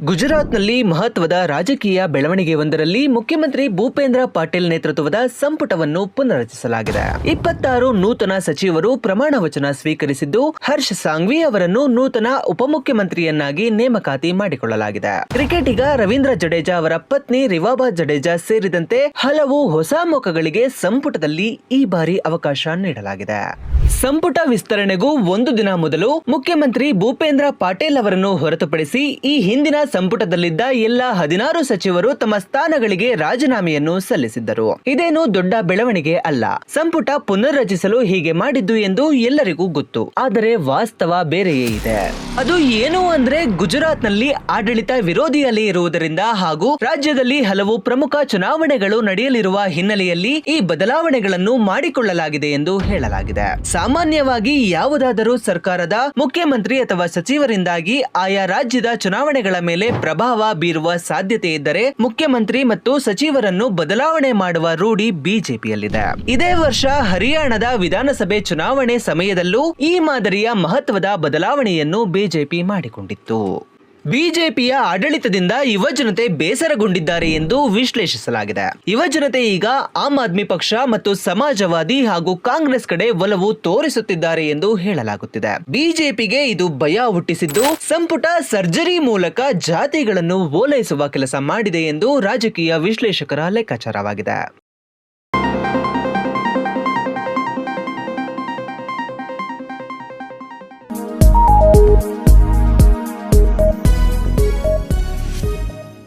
ಗುಜರಾತ್ನಲ್ಲಿ ಮಹತ್ವದ ರಾಜಕೀಯ ಬೆಳವಣಿಗೆ ಒಂದರಲ್ಲಿ ಮುಖ್ಯಮಂತ್ರಿ ಭೂಪೇಂದ್ರ ಪಾಟೀಲ್ ನೇತೃತ್ವದ ಸಂಪುಟವನ್ನು ಪುನರ್ರಚಿಸಲಾಗಿದೆ. ಇಪ್ಪತ್ತಾರು ನೂತನ ಸಚಿವರು ಪ್ರಮಾಣ ವಚನ ಸ್ವೀಕರಿಸಿದ್ದು, ಹರ್ಷ್ ಸಾಂಗ್ವಿ ಅವರನ್ನು ನೂತನ ಉಪಮುಖ್ಯಮಂತ್ರಿಯನ್ನಾಗಿ ನೇಮಕಾತಿ ಮಾಡಿಕೊಳ್ಳಲಾಗಿದೆ. ಕ್ರಿಕೆಟಿಗ ರವೀಂದ್ರ ಜಡೇಜಾ ಅವರ ಪತ್ನಿ ರಿವಾಬಾ ಜಡೇಜಾ ಸೇರಿದಂತೆ ಹಲವು ಹೊಸ ಮುಖಗಳಿಗೆ ಸಂಪುಟದಲ್ಲಿ ಈ ಬಾರಿ ಅವಕಾಶ ನೀಡಲಾಗಿದೆ. ಸಂಪುಟ ವಿಸ್ತರಣೆಗೂ ಒಂದು ದಿನ ಮೊದಲು ಮುಖ್ಯಮಂತ್ರಿ ಭೂಪೇಂದ್ರ ಪಾಟೇಲ್ ಅವರನ್ನು ಹೊರತುಪಡಿಸಿ ಈ ಹಿಂದಿನ ಸಂಪುಟದಲ್ಲಿದ್ದ ಎಲ್ಲ ಹದಿನಾರು ಸಚಿವರು ತಮ್ಮ ಸ್ಥಾನಗಳಿಗೆ ರಾಜೀನಾಮೆಯನ್ನು ಸಲ್ಲಿಸಿದ್ದರು. ಇದೇನು ದೊಡ್ಡ ಬೆಳವಣಿಗೆ ಅಲ್ಲ. ಸಂಪುಟ ಪುನರ್ರಚಿಸಲು ಹೀಗೆ ಮಾಡಿದ್ದು ಎಂದು ಎಲ್ಲರಿಗೂ ಗೊತ್ತು. ಆದರೆ ವಾಸ್ತವ ಬೇರೆಯೇ ಇದೆ. ಅದು ಏನು ಅಂದ್ರೆ ಗುಜರಾತ್ನಲ್ಲಿ ಆಡಳಿತ ವಿರೋಧಿ ಅಲೆ ಇರುವುದರಿಂದ ಹಾಗೂ ರಾಜ್ಯದಲ್ಲಿ ಹಲವು ಪ್ರಮುಖ ಚುನಾವಣೆಗಳು ನಡೆಯಲಿರುವ ಹಿನ್ನೆಲೆಯಲ್ಲಿ ಈ ಬದಲಾವಣೆಗಳನ್ನು ಮಾಡಿಕೊಳ್ಳಲಾಗಿದೆ ಎಂದು ಹೇಳಲಾಗಿದೆ. ಸಾಮಾನ್ಯವಾಗಿ ಯಾವುದಾದರೂ ಸರ್ಕಾರದ ಮುಖ್ಯಮಂತ್ರಿ ಅಥವಾ ಸಚಿವರಿಂದಾಗಿ ಆಯಾ ರಾಜ್ಯದ ಚುನಾವಣೆಗಳ ಮೇಲೆ ಪ್ರಭಾವ ಬೀರುವ ಸಾಧ್ಯತೆ ಇದ್ದರೆ ಮುಖ್ಯಮಂತ್ರಿ ಮತ್ತು ಸಚಿವರನ್ನು ಬದಲಾವಣೆ ಮಾಡುವ ರೂಢಿ ಬಿಜೆಪಿಯಲ್ಲಿದೆ. ಇದೇ ವರ್ಷ ಹರಿಯಾಣದ ವಿಧಾನಸಭೆ ಚುನಾವಣೆ ಸಮಯದಲ್ಲೂ ಈ ಮಾದರಿಯ ಮಹತ್ವದ ಬದಲಾವಣೆಯನ್ನು ಬಿಜೆಪಿ ಮಾಡಿಕೊಂಡಿತ್ತು. ಬಿಜೆಪಿಯ ಆಡಳಿತದಿಂದ ಯುವಜನತೆ ಬೇಸರಗೊಂಡಿದ್ದಾರೆ ಎಂದು ವಿಶ್ಲೇಷಿಸಲಾಗಿದೆ. ಯುವಜನತೆ ಈಗ ಆಮ್ ಆದ್ಮಿ ಪಕ್ಷ ಮತ್ತು ಸಮಾಜವಾದಿ ಹಾಗೂ ಕಾಂಗ್ರೆಸ್ ಕಡೆ ಒಲವು ತೋರಿಸುತ್ತಿದ್ದಾರೆ ಎಂದು ಹೇಳಲಾಗುತ್ತಿದೆ. ಬಿಜೆಪಿಗೆ ಇದು ಭಯ ಹುಟ್ಟಿಸಿದ್ದು, ಸಂಪುಟ ಸರ್ಜರಿ ಮೂಲಕ ಜಾತಿಗಳನ್ನು ಓಲೈಸುವ ಕೆಲಸ ಮಾಡಿದೆ ಎಂದು ರಾಜಕೀಯ ವಿಶ್ಲೇಷಕರ ಲೆಕ್ಕಾಚಾರವಾಗಿದೆ.